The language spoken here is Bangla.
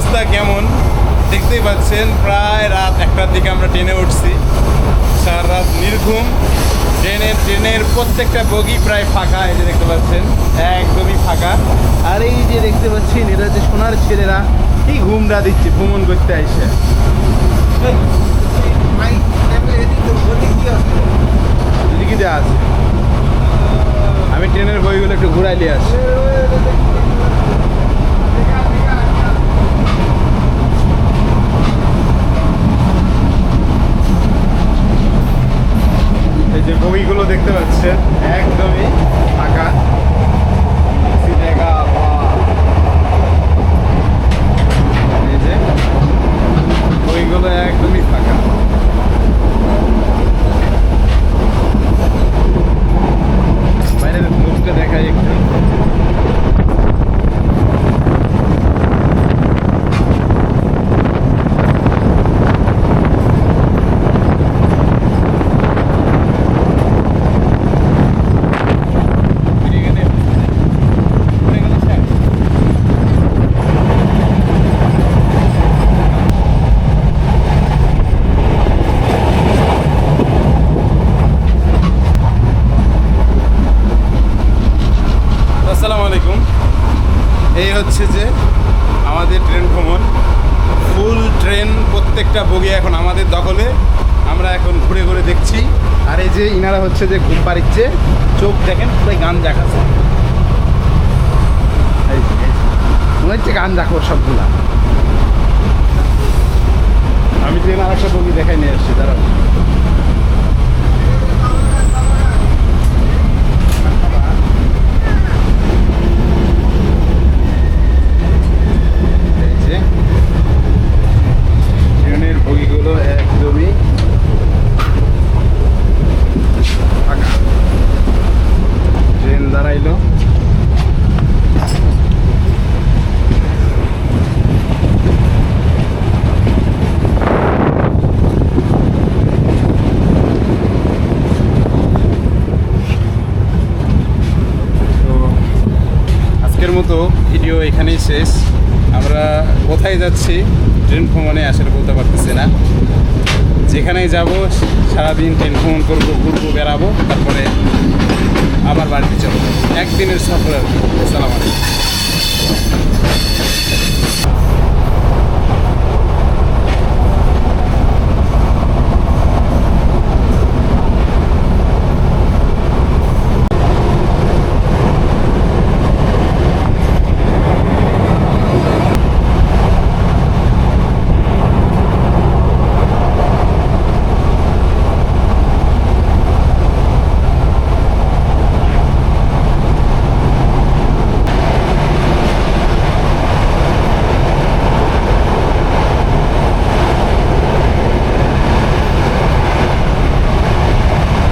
অবস্থা কেমন? দেখতেই পাচ্ছেন, প্রায় রাত একটার দিকে আমরা ট্রেনে উঠছি। সারা রাত নির্ঘুম। ট্রেনের ট্রেনের প্রত্যেকটা বগি প্রায় ফাঁকা, এই যে দেখতে পাচ্ছেন, একদমই ফাঁকা। আর এই যে দেখতে পাচ্ছেন, এরা যে সোনার ছেলেরা, কি ঘুমটা দিচ্ছে, ভ্রমণ করতে দিয়ে আছে। আমি ট্রেনের বইগুলো একটু ঘুরাই নিয়ে আসি। এই যে বগিগুলো দেখতে পাচ্ছেন একদমই ফাঁকা। সিনেগা বা এই যে বইগুলো একদমই ফাঁকা বাইরের মুখটা দেখাই একটু আসসালামু আলাইকুম এই হচ্ছে যে আমাদের ট্রেন ভ্রমণ। ফুল ট্রেন প্রত্যেকটা বগি এখন আমাদের দখলে। আমরা এখন ঘুরে ঘুরে দেখছি। আর এই যে ইনারা হচ্ছে যে ঘুম পাড়িচ্ছে, চোখ দেখেন পুরো গান দেখাচ্ছে। মনে হচ্ছে গান দেখো সবগুলা। আমি ট্রেন আর একটা বগি দেখাই নিয়ে এসছি দাঁড়াও এই যে ট্রেনের বগিগুলো একদমই ফাঁকা ট্রেন দাঁড়াইলো। আজকের মতো ভিডিও এখানেই শেষ। আমরা কোথায় যাচ্ছি, ট্রেন ভ্রমণে আসলে বলতে পারতেছি না। যেখানেই যাব, সারাদিন ট্রেন ভ্রমণ করব, ঘুরবো, বেড়াবো, তারপরে আবার বাড়িতে চলো একদিনের সফর আর কি। আলাইকুম